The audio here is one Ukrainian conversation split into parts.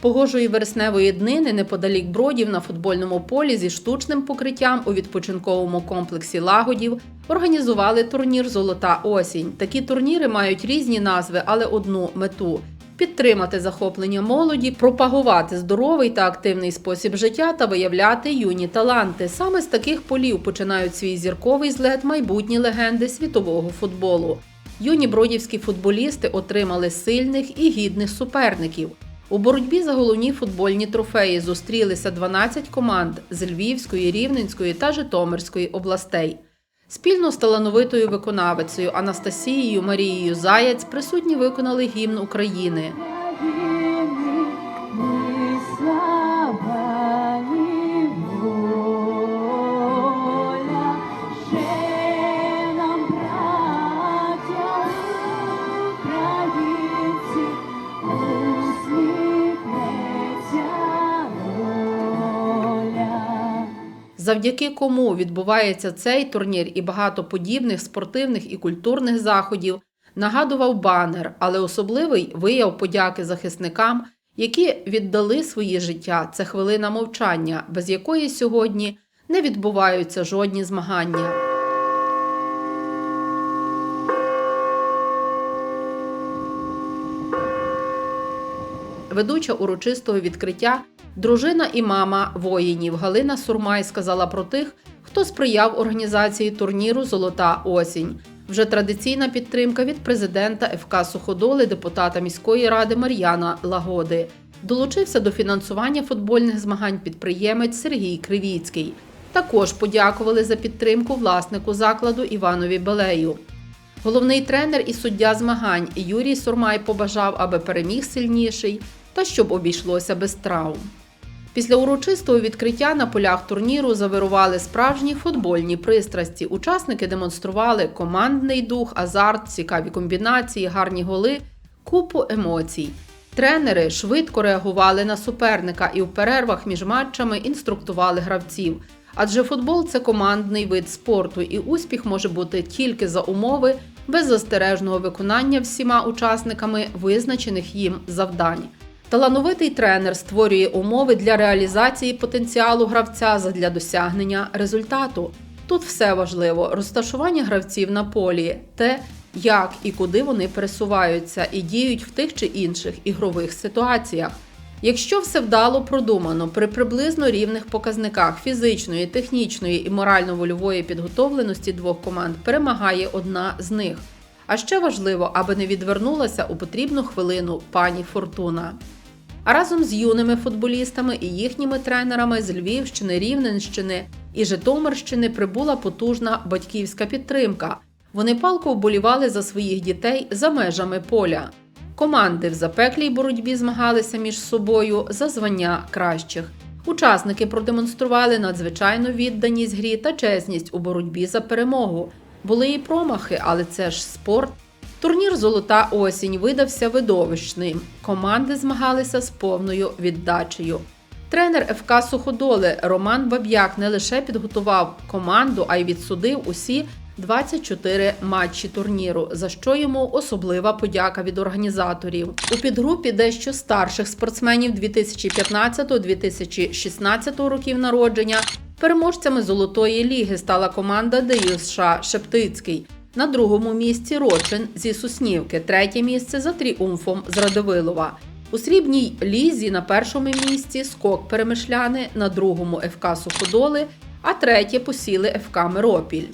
Погожої вересневої днини неподалік бродів на футбольному полі зі штучним покриттям у відпочинковому комплексі лагодів організували турнір Золота осінь. Такі турніри мають різні назви, але одну мету. Підтримати захоплення молоді, пропагувати здоровий та активний спосіб життя та виявляти юні таланти. Саме з таких полів починають свій зірковий злет майбутні легенди світового футболу. Юні бродівські футболісти отримали сильних і гідних суперників. У боротьбі за головні футбольні трофеї зустрілися 12 команд з Львівської, Рівненської та Житомирської областей. Спільно з талановитою виконавицею Анастасією Марією Заяць присутні виконали гімн України. Завдяки кому відбувається цей турнір і багато подібних спортивних і культурних заходів, нагадував банер, але особливий вияв подяки захисникам, які віддали свої життя. Це хвилина мовчання, без якої сьогодні не відбуваються жодні змагання. Ведуча урочистого відкриття, дружина і мама воїнів Галина Сурмай сказала про тих, хто сприяв організації турніру Золота осінь. Вже традиційна підтримка від президента ФК Суходоли, депутата міської ради Мар'яна Лагоди. Долучився до фінансування футбольних змагань підприємець Сергій Кривіцький. Також подякували за підтримку власнику закладу Іванові Белею. Головний тренер і суддя змагань Юрій Сурмай побажав, аби переміг сильніший та щоб обійшлося без травм. Після урочистого відкриття на полях турніру завирували справжні футбольні пристрасті. Учасники демонстрували командний дух, азарт, цікаві комбінації, гарні голи, купу емоцій. Тренери швидко реагували на суперника і в перервах між матчами інструктували гравців. Адже футбол це командний вид спорту, і успіх може бути тільки за умови беззастережного виконання всіма учасниками визначених їм завдань. Талановитий тренер створює умови для реалізації потенціалу гравця задля досягнення результату. Тут все важливо: розташування гравців на полі, те, як і куди вони пересуваються і діють в тих чи інших ігрових ситуаціях. Якщо все вдало продумано при приблизно рівних показниках фізичної, технічної і морально-вольової підготовленості двох команд, перемагає одна з них. А ще важливо, аби не відвернулася у потрібну хвилину пані Фортуна. А разом з юними футболістами і їхніми тренерами з Львівщини, Рівненщини і Житомирщини прибула потужна батьківська підтримка. Вони палко вболівали за своїх дітей за межами поля. Команди в запеклій боротьбі змагалися між собою за звання кращих. Учасники продемонстрували надзвичайну відданість грі та чесність у боротьбі за перемогу. Були і промахи, але це ж спорт. Турнір Золота осінь видався видовищним. Команди змагалися з повною віддачею. Тренер ФК Суходоли Роман Баб'як не лише підготував команду, а й відсудив усі 24 матчі турніру, за що йому особлива подяка від організаторів. У підгрупі дещо старших спортсменів 2015-2016 років народження переможцями Золотої ліги стала команда ДЮСШ Шептицький. На другому місці Рочин зі Суснівки, третє місце за тріумфом з Радивилова. У срібній лізі на першому місці скок Перемишляни, на другому ФК Суходоли, а третє посіли ФК Миропіль.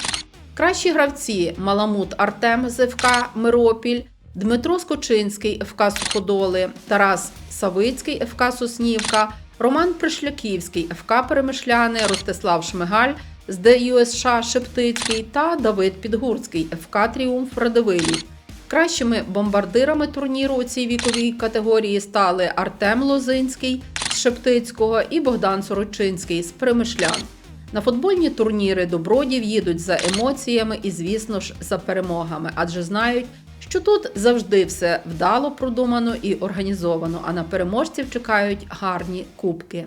Кращі гравці Маламут Артем з ФК Миропіль, Дмитро Скочинський ФК Суходоли, Тарас Савицький ФК Соснівка, Роман Пришляківський ФК Перемишляни, Ростислав Шмигаль з ДЮСШ Шептицький та Давид Підгурський ФК Тріумф Радивилі. Кращими бомбардирами турніру у цій віковій категорії стали Артем Лозинський з Шептицького і Богдан Сорочинський з Перемишлян. На футбольні турніри добродів їдуть за емоціями і, звісно ж, за перемогами, адже знають, що тут завжди все вдало продумано і організовано, а на переможців чекають гарні кубки.